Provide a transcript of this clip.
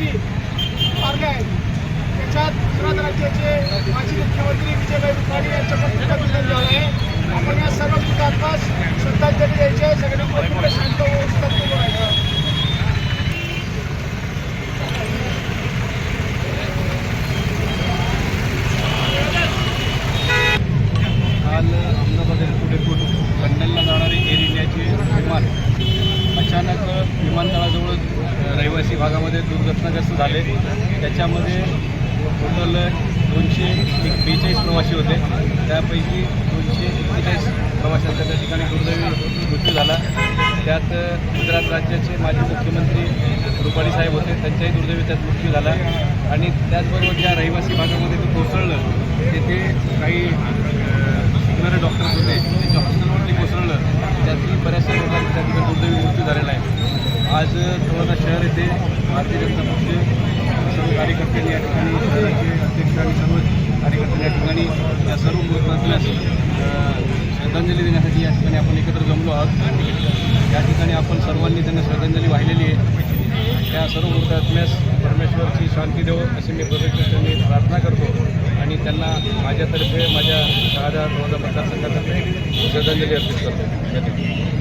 जवळपासचे दोनशे पासष्ट यात्री वारले आहेत त्याच्यात गुजरात राज्याचे माजी मुख्यमंत्री विजयभाई रुपाणी यांचं अचानक विमानतळाजवळ रहिवासी भागामध्ये दुर्घटनाग्रस्त झाले. त्याच्यामध्ये टोटल दोनशे एक बेचाळीस प्रवासी होते. त्यापैकी दोनशे एक्केचाळीस प्रवाशांचा त्या ठिकाणी दुर्दैवी मृत्यू झाला. त्यात गुजरात राज्याचे माजी मुख्यमंत्री रुपाणी साहेब होते. त्यांच्याही दुर्दैवी त्यात मृत्यू झाला. आणि त्याचबरोबर ज्या रहिवासी भागामध्ये ते कोसळलं तेथे काही शिकणारे डॉक्टर्स होते त्यांच्या हॉस्पिटलवरती कोसळलं त्यातील बऱ्याचशा लोकांचा त्या ठिकाणी दुर्दैवी मृत्यू झालेला आहे आज तळोदा शहर येथे भारतीय जनता पक्ष सर्व कार्यकर्त्यांनी या ठिकाणी शहराचे अध्यक्ष आणि सर्व कार्यकर्त्यांनी या ठिकाणी या सर्व मृतांना श्रद्धांजली देण्यासाठी या ठिकाणी आपण एकत्र जमलो आहोत. या ठिकाणी आपण सर्वांनी त्यांना श्रद्धांजली वाहिलेली आहे. त्या सर्व मृतात्म्यास परमेश्वरची शांती देवो अशी मी प्रत्यक्षाने प्रार्थना करतो. आणि त्यांना माझ्यातर्फे माझ्या शहादा रोजा मतदारसंघातर्फे श्रद्धांजली अर्पित करतो. धन्यवाद.